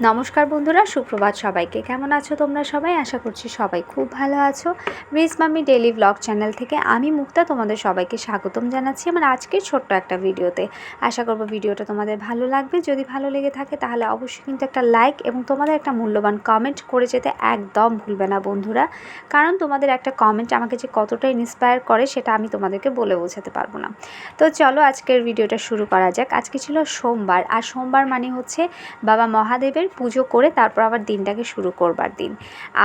নমস্কার বন্ধুরা, সুপ্রভাত সবাইকে। কেমন আছো তোমরা সবাই? আশা করছি সবাই খুব ভালো আছো। রিস মাম্মি ডেলি ব্লগ চ্যানেল থেকে আমি মুক্তা তোমাদের সবাইকে স্বাগতম জানাচ্ছি আমার আজকের ছোট্ট একটা ভিডিওতে। আশা করব ভিডিওটা তোমাদের ভালো লাগবে। যদি ভালো লেগে থাকে তাহলে অবশ্যই কিন্তু একটা লাইক এবং তোমাদের একটা মূল্যবান কমেন্ট করে যেতে একদম ভুলবে না বন্ধুরা। কারণ তোমাদের একটা কমেন্ট আমাকে যে কতটা ইন্সপায়ার করে সেটা আমি তোমাদেরকে বলে বোঝাতে পারব না। তো চলো আজকের ভিডিওটা শুরু করা যাক। আজকে ছিল সোমবার। আর সোমবার মানে হচ্ছে বাবা মহাদেবের পুজো করে তারপর আবার দিনটাকে শুরু করবার দিন।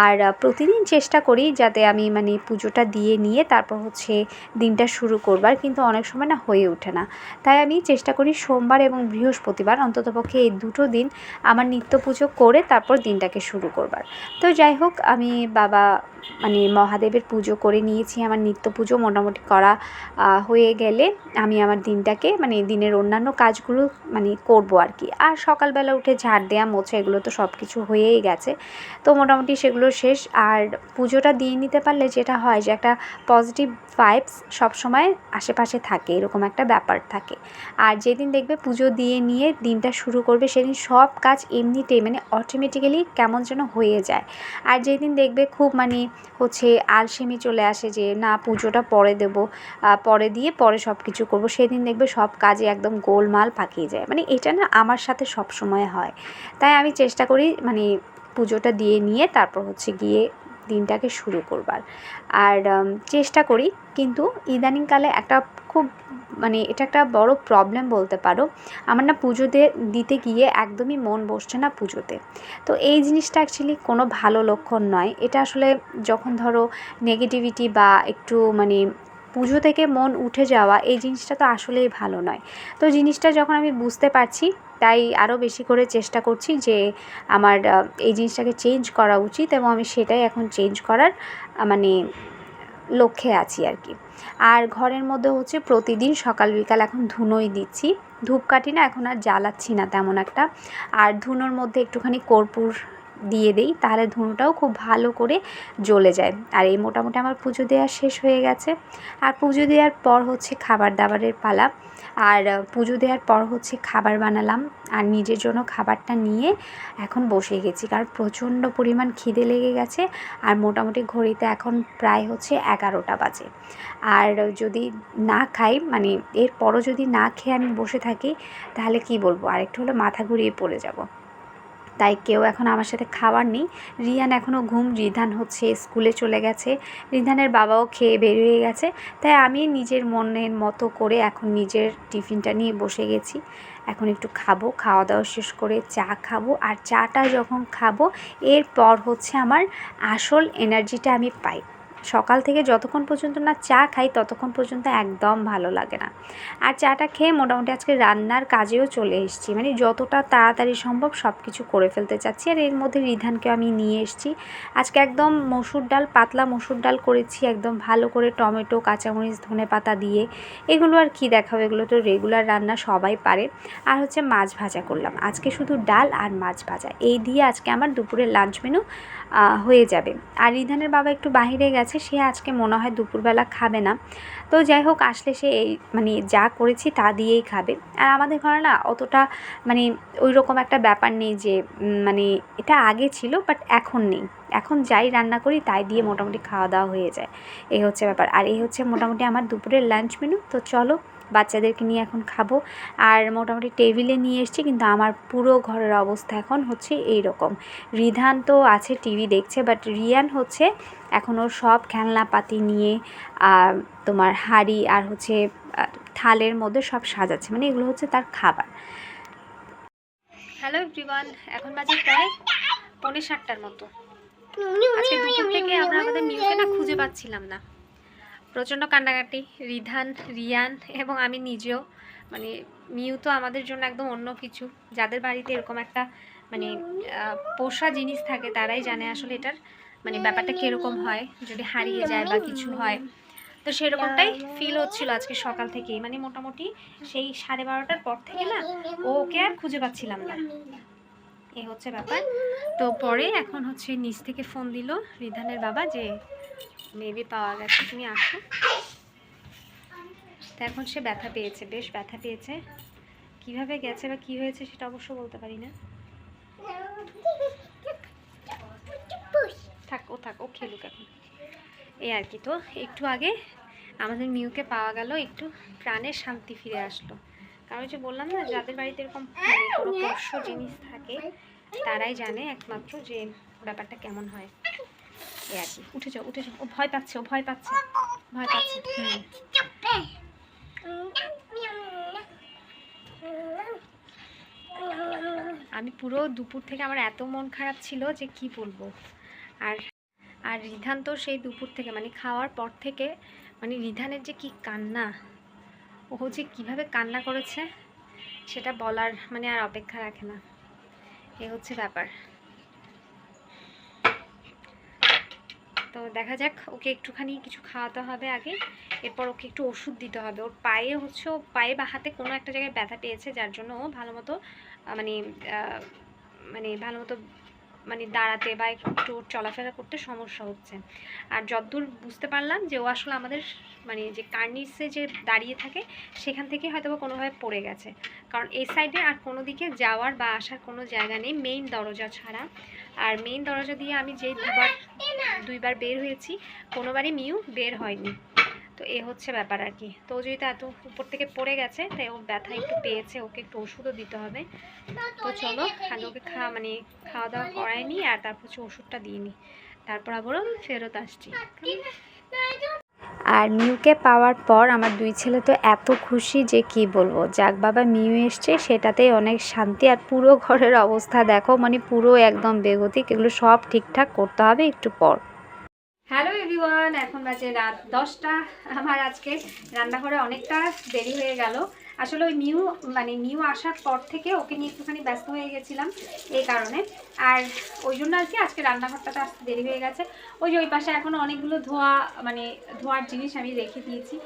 আর প্রতিদিন চেষ্টা করি যাতে আমি মানে পুজোটা দিয়ে নিয়ে তারপর হচ্ছে দিনটা শুরু করবার, কিন্তু অনেক সময় না হয়ে ওঠে না। তাই আমি চেষ্টা করি সোমবার এবং বৃহস্পতিবার অন্ততপক্ষে এই দুটো দিন আমার নিত্য পুজো করে তারপর দিনটাকে শুরু করবার। তো যাই হোক, আমি বাবা মানে মহাদেবের পুজো করে নিয়েছি, আমার নিত্য পুজো মোটামুটি করা হয়ে গেলে আমি আমার দিনটাকে মানে দিনের অন্যান্য কাজগুলো মানে করব আর কি। আর সকালবেলা উঠে ঝাড় দেওয়া মোছা এগুলো তো সব কিছু হয়েই গেছে। তো মোটামুটি সেগুলো শেষ। আর পুজোটা দিয়ে নিতে পারলে যেটা হয় যে, একটা পজিটিভ ভাইবস সবসময় আশেপাশে থাকে, এরকম একটা ব্যাপার থাকে। আর যেদিন দেখবে পুজো দিয়ে নিয়ে দিনটা শুরু করবে, সেদিন সব কাজ এমনিতে মানে অটোমেটিক্যালি কেমন যেন হয়ে যায়। আর যেদিন দেখবে খুব মানে হচ্ছে আলসেমি চলে আসে যে, না, পুজোটা পরে দেব পরে দিয়ে পরে সব কিছু করব। সেদিন দেখবে সব কাজে একদম গোলমাল পাকিয়ে যায়। মানে এটা না আমার সাথে সব সময় হয়। তাই আমি চেষ্টা করি মানে পুজোটা দিয়ে নিয়ে তারপর হচ্ছে গিয়ে দিনটাকে শুরু করবার। আর চেষ্টা করি, কিন্তু ইদানিংকালে একটা খুব মানে এটা একটা বড় প্রবলেম বলতে পারো। আমার না পুজোতে দিতে গিয়ে একদমই মন বসছে না পুজোতে। তো এই জিনিসটা অ্যাকচুয়ালি কোনো ভালো লক্ষণ নয়। এটা আসলে যখন ধরো নেগেটিভিটি বা একটু মানে পুজো থেকে মন উঠে যাওয়া, এই জিনিসটা তো আসলেই ভালো নয়। তো জিনিসটা যখন আমি বুঝতে পারছি, তাই আরও বেশি করে চেষ্টা করছি যে আমার এই জিনিসটাকে চেঞ্জ করা উচিত এবং আমি সেটাই এখন চেঞ্জ করার মানে লক্ষ্যে আছি আর কি। আর ঘরের মধ্যে হচ্ছে প্রতিদিন সকাল বিকাল এখন ধুনোই দিচ্ছি। ধূপকাঠি না এখন আর জ্বালাচ্ছি না তেমন একটা। আর ধুনোর মধ্যে একটুখানি কর্পূর দিয়ে দিই, তাহলে ধুনোটাও খুব ভালো করে জ্বলে যায়। আর এই মোটামুটি আমার পুজো দেওয়া শেষ হয়ে গেছে। আর পুজো দেওয়ার পর হচ্ছে খাবার দাবারের পালা। আর পুজো দেওয়ার পর হচ্ছে খাবার বানালাম। আর নিজের জন্য খাবারটা নিয়ে এখন বসে গেছি। কারণ প্রচণ্ড পরিমাণ খিদে লেগে গেছে। আর মোটামুটি ঘড়িতে এখন প্রায় হচ্ছে এগারোটা বাজে। আর যদি না খাই মানে এরপরও যদি না খেয়ে আমি বসে থাকি, তাহলে কি বলব? আরেকটু হলে মাথা ঘুরিয়ে পড়ে যাব। তাই কেউ এখন আমার সাথে খাবার নেই। রিয়ান এখনও ঘুম, রিধান হচ্ছে স্কুলে চলে গেছে। রিধানের বাবাও খেয়ে বেরিয়ে গেছে। তাই আমি নিজের মনের মতো করে এখন নিজের টিফিনটা নিয়ে বসে গেছি। এখন একটু খাব, খাওয়া দাওয়া শেষ করে চা খাব। আর চাটা যখন খাব, এরপর হচ্ছে আমার আসল এনার্জিটা আমি পাই। সকাল থেকে যতক্ষণ পর্যন্ত না চা খাই, ততক্ষণ পর্যন্ত একদম ভালো লাগে না। আর চাটা খেয়ে মোটামুটি আজকে রান্নার কাজেও চলে এসেছি। মানে যতটা তাড়াতাড়ি সম্ভব সব কিছু করে ফেলতে চাচ্ছি। আর এর মধ্যে রিধানকে আমি নিয়ে এসেছি। আজকে একদম মসুর ডাল, পাতলা মসুর ডাল করেছি, একদম ভালো করে টমেটো, কাঁচামরিচ, ধনে পাতা দিয়ে। এগুলো আর কি দেখাবো? এগুলো তো রেগুলার রান্না, সবাই পারে। আর হচ্ছে মাছ ভাজা করলাম। আজকে শুধু ডাল আর মাছ ভাজা। এই দিয়ে আজকে আমার দুপুরের লাঞ্চ মেনু হয়ে যাবে। আর রিধানের বাবা একটু বাইরে গেছে। সে আজকে মনে হয় দুপুরবেলা খাবে না। তো যাই হোক, আসলে সে এই মানে যা করেছি তা দিয়েই খাবে। আর আমাদের ঘরে না অতটা মানে ওই রকম একটা ব্যাপার নেই যে মানে এটা আগে ছিল বাট এখন নেই। এখন যাই রান্না করি, তাই দিয়ে মোটামুটি খাওয়া দাওয়া হয়ে যায়। এই হচ্ছে ব্যাপার। আর এই হচ্ছে মোটামুটি আমার দুপুরের লাঞ্চ মেনু তো চলো বাচ্চাদেরকে নিয়ে এখন খাব। আর মোটামুটি টেবিলে নিয়ে এসেছি কিন্তু আমার পুরো ঘরের অবস্থা এখন হচ্ছে এই রকম রিধান তো আছে টিভি দেখছে বাট রিয়ান হচ্ছে এখন ওর সব খেলনাপাতি নিয়ে আর তোমার হাঁড়ি আর হচ্ছে থালের মধ্যে সব সাজাচ্ছে। মানে এগুলো হচ্ছে তার খাবার। হ্যালো এভরিওয়ান এখন বাজে প্রায় পৌনে সাতটার মতো। আজকে দুপুর থেকে আমরা আমাদের মিউকে না খুঁজে পাচ্ছিলাম না। প্রচণ্ড কান্নাকাটি, রিধান, রিয়ান এবং আমি নিজেও। মানে মিউ তো আমাদের জন্য একদম অন্য কিছু। যাদের বাড়িতে এরকম একটা মানে পোষা জিনিস থাকে, তারাই জানে আসলে এটার মানে ব্যাপারটা কীরকম হয়, যদি হারিয়ে যায় বা কিছু হয়। তো সেরকমটাই ফিল হচ্ছিল আজকে সকাল থেকেই। মানে মোটামুটি সেই সাড়ে বারোটার পর থেকে না, ওকে আর খুঁজে পাচ্ছিলাম না। এই হচ্ছে ব্যাপার। তো পরে এখন হচ্ছে নিচ থেকে ফোন দিল রিধানের বাবা যে মেবি পাওয়া গেছে। তুমি আসো। তো এখন সে ব্যথা পেয়েছে। বেশ ব্যথা পেয়েছে। কীভাবে গেছে বা কি হয়েছে সেটা অবশ্য বলতে পারি না। থাক, ও থাক, ও খেলুক এখন। এই আর কি তো, একটু আগে আমাদের মিউকে পাওয়া গেল, একটু প্রাণের শান্তি ফিরে আসলো। কারণ যে বললাম না, যাদের বাড়িতে এরকম মানে কোনো পোষ্য জিনিস থাকে, তারাই জানে একমাত্র যে ব্যাপারটা কেমন হয়। এই আর কি, উঠে যাও উঠে যাও। ও ভয় পাচ্ছে, ও ভয় পাচ্ছে ভয় পাচ্ছে আমি পুরো দুপুর থেকে আমার এত মন খারাপ ছিল যে কি বলব। আর আর রিধান তো সেই দুপুর থেকে মানে খাওয়ার পর থেকে মানে রিধানের যে কি কান্না, ও যে কীভাবে কান্না করেছে, সেটা বলার মানে আর অপেক্ষা রাখে না। এ হচ্ছে ব্যাপার। তো দেখা যাক, ওকে একটুখানি কিছু খাওয়াতে হবে আগে, এরপর ওকে একটু ওষুধ দিতে হবে। ওর পায়ে হচ্ছে, ও পায়ে বা হাতে কোনো একটা জায়গায় ব্যথা পেয়েছে, যার জন্য ও ভালো মতো মানে মানে ভালো মতো মানে দাঁড়াতে বা একটু চলাফেরা করতে সমস্যা হচ্ছে। আর যতদূর বুঝতে পারলাম যে ও আসলে আমাদের মানে যে কার্নিসে যে দাঁড়িয়ে থাকে, সেখান থেকে হয়তো বা কোনোভাবে পড়ে গেছে। কারণ এই সাইডে আর কোনো দিকে যাওয়ার বা আসার কোনো জায়গা নেই মেইন দরজা ছাড়া। আর মেইন দরজা দিয়ে আমি যেই দুবার, দুইবার বের হয়েছি, কোনোবারই মিউ বের হয়নি। তো এ হচ্ছে ব্যাপার আর কি। তো ও যেহেতু এত উপর থেকে পড়ে গেছে, তাই ও ব্যথা একটু পেয়েছে, ওকে একটু ওষুধও দিতে হবে। তো চলো আগে ওকে খাওয়া মানে খাওয়া দাওয়া করায়নি আর তারপর হচ্ছে ওষুধটা দিইনি তারপর আবারও ফেরত আসছি। আর মিউকে পাওয়ার পর আমার দুই ছেলে তো এত খুশি যে কি বলব? যাক বাবা, মিউ এসছে, সেটাতেই অনেক শান্তি আর পুরো ঘরের অবস্থা দেখো মানে পুরো একদম বেগতিক, এগুলো সব ঠিকঠাক করতে হবে একটু পর। হ্যালো এভরিওয়ান এখন বাজে রাত দশটা। আমার আজকে রান্নাঘরে অনেকটা দেরি হয়ে গেল। আসলে ওই নিউ মানে নিউ আসার পর থেকে ওকে নিয়ে একটুখানি ব্যস্ত হয়ে গেছিলাম এই কারণে। আর ওই জন্য আর কি আজকে রান্নাঘরটাতে আসতে দেরি হয়ে গেছে। ওই যে ওই পাশে এখনও অনেকগুলো ধোয়া মানে ধোয়ার জিনিস আমি রেখে দিয়েছি।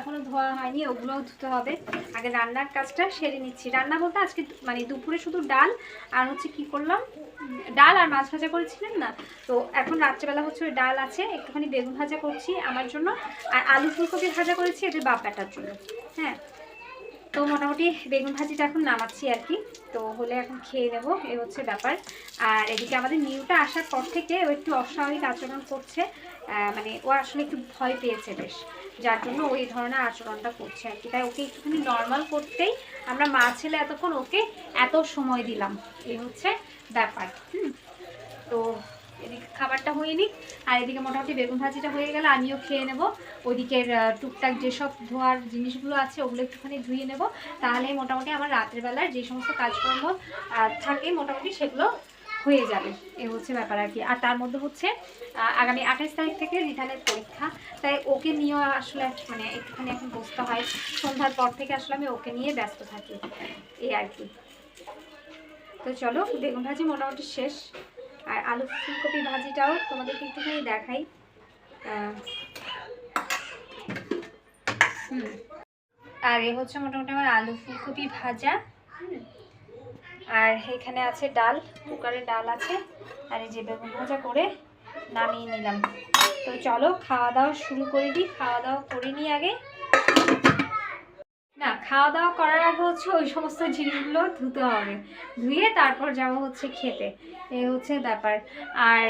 এখনও ধোয়া হয়নি, ওগুলোও ধুতে হবে। আগে রান্নার কাজটা সেরে নিচ্ছি। রান্না বলতে আজকে মানে দুপুরে শুধু ডাল আর হচ্ছে কি করলাম? ডাল আর মাছ ভাজা করেছিলেন না? তো এখন রাত্রেবেলা হচ্ছে ওই ডাল আছে, একটুখানি বেগুন ভাজা করছি আমার জন্য। আর আলু ফুলকপি ভাজা করেছি এদের বাপ বেটার জন্য। হ্যাঁ তো মোটামুটি বেগুন ভাজিটা এখন নামাচ্ছি আর কি। তো হলে এখন খেয়ে নেব, এ হচ্ছে ব্যাপার। আর এদিকে আমাদের নিউটা আসার পর থেকে ও একটু অস্বাভাবিক আচরণ করছে মানে ও আসলে একটু ভয় পেয়েছে বেশ। যার জন্য ওই ধরনের আচরণটা করছে আর কি। তাই ওকে একটুখানি নর্মাল করতেই আমরা মা ছেলে এতক্ষণ ওকে এত সময় দিলাম। এই হচ্ছে ব্যাপার, হুম। তো এদিকে খাবারটা হয়ে নিক, আর এদিকে মোটামুটি বেগুন ভাজিটা হয়ে গেলে আমিও খেয়ে নেব। ওদিকের টুকটাক যেসব ধোয়ার জিনিসগুলো আছে ওগুলো একটুখানি ধুয়ে নেব। তাহলে মোটামুটি আমার রাতের বেলার যে সমস্ত কাজকর্ম থাকে মোটামুটি সেগুলো হয়ে যাবে। এ হচ্ছে ব্যাপার আর কি। আর তার মধ্যে হচ্ছে আগামী আঠাশ তারিখ থেকে রিটার্নের পরীক্ষা। তাই ওকে নিয়েও আসলে মানে একটুখানি এখন বসতে হয়। সন্ধ্যার পর থেকে আসলে আমি ওকে নিয়ে ব্যস্ত থাকি। এই আর কি। তো চলো, বেগুন ভাজি মোটামুটি শেষ। আর আলু ফুলকপি ভাজিটাও তোমাদেরকে একটুখানি দেখাই। হুম। আর এ হচ্ছে মোটামুটি আমার আলু ফুলকপি ভাজা। আর এখানে আছে ডাল, কুকারে ডাল আছে। আর এই যে বেগুন ভাজা করে নামিয়ে নিলাম। তো চলো খাওয়া দাওয়া শুরু করে দিই। খাওয়া দাওয়া করে নিই আগে। খাওয়া দাওয়া করার আগে হচ্ছে ওই সমস্ত জিনিসগুলো ধুতে হবে। ধুয়ে তারপর যাব হচ্ছে খেতে। এই হচ্ছে ব্যাপার। আর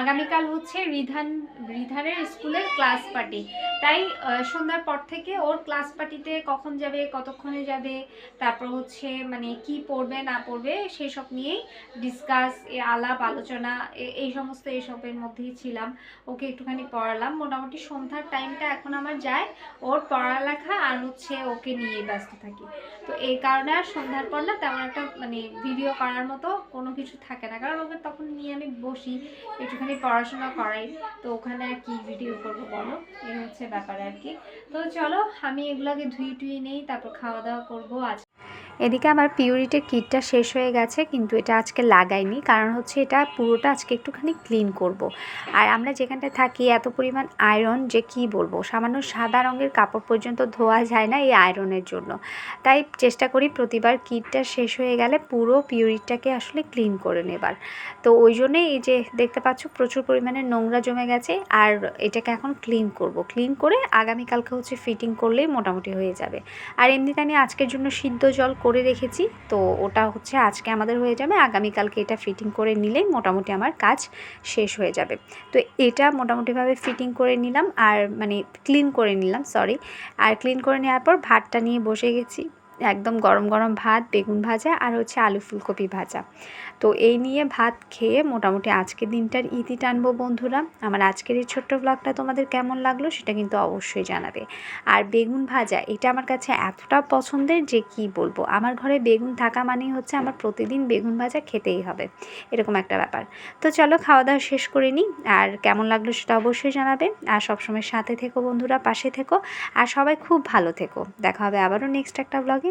আগামীকাল হচ্ছে রিধান, রিধানের স্কুলের ক্লাস পার্টি। তাই সন্ধ্যার পর থেকে ওর ক্লাস পার্টিতে কখন যাবে, কতক্ষণে যাবে, তারপর হচ্ছে মানে কি পড়বে, না পড়বে সেই সব নিয়েই ডিসকাস আলাপ, আলোচনা এই সমস্ত এইসবের মধ্যেই ছিলাম। ওকে একটুখানি পড়ালাম। মোটামুটি সন্ধ্যার টাইমটা এখন আমার যায়। ওর পড়ালেখা আর হচ্ছে ওকে নিয়ে। ব্যস্ত থাকি। তো এই কারণে আর সন্ধ্যার পর না তেমন একটা মানে ভিডিও করার মতো কোনো কিছু থাকে না। কারণ ওকে তখন নিয়ে আমি বসি, একটুখানি পড়াশোনা করাই। তো ওখানে আর কি ভিডিও করব বলো? এই হচ্ছে ব্যাপার আর কি। তো চলো, আমি এগুলোকে ধুই টুই নেই, তারপর খাওয়া দাওয়া করব। আজ এদিকে আমার পিউরিটির কিটটা শেষ হয়ে গেছে, কিন্তু এটা আজকে লাগাইনি। কারণ হচ্ছে এটা পুরোটা আজকে একটুখানি ক্লিন করব। আর আমরা যেখানটায় থাকি, এত পরিমাণ আয়রন যে কি বলব? সামান্য সাদা রঙের কাপড় পর্যন্ত ধোয়া যায় না এই আয়রনের জন্য। তাই চেষ্টা করি প্রতিবার কিটটা শেষ হয়ে গেলে পুরো পিউরিটটাকে আসলে ক্লিন করে নেবার। তো ওই জন্যে এই যে দেখতে পাচ্ছ, প্রচুর পরিমাণে নোংরা জমে গেছে। আর এটাকে এখন ক্লিন করব। ক্লিন করে আগামীকালকে হচ্ছে ফিটিং করলেই মোটামুটি হয়ে যাবে। আর এমনিতে আমি আজকের জন্য সিদ্ধ জল করে রেখেছি। তো ওটা হচ্ছে আজকে আমাদের হয়ে যাবে। আগামীকালকে এটা ফিটিং করে নিলেই মোটামুটি আমার কাজ শেষ হয়ে যাবে। তো এটা মোটামুটিভাবে ফিটিং করে নিলাম আর মানে ক্লিন করে নিলাম সরি আর ক্লিন করে নেওয়ার পর ভাতটা নিয়ে বসে গেছি। একদম গরম গরম ভাত, বেগুন ভাজা আর হচ্ছে আলু ফুলকপি ভাজা। তো এই নিয়ে ভাত খেয়ে মোটামুটি আজকের দিনটার ইতি টানবো বন্ধুরা। আমার আজকের এই ছোট্ট ব্লগটা তোমাদের কেমন লাগল সেটা কিন্তু অবশ্যই জানাবে। আর বেগুন ভাজা, এটা আমার কাছে এতটা পছন্দের যে কি বলব? আমার ঘরে বেগুন থাকা মানেই হচ্ছে আমার প্রতিদিন বেগুন ভাজা খেতেই হবে। এরকম একটা ব্যাপার। তো চলো খাওয়া দাওয়া শেষ করে নিই। আর কেমন লাগল সেটা অবশ্যই জানাবে। আর সবসময় সাথে থেকো বন্ধুরা, পাশে থেকো। আর সবাই খুব ভালো থেকো। দেখা হবে আবারও নেক্সট একটা ব্লগে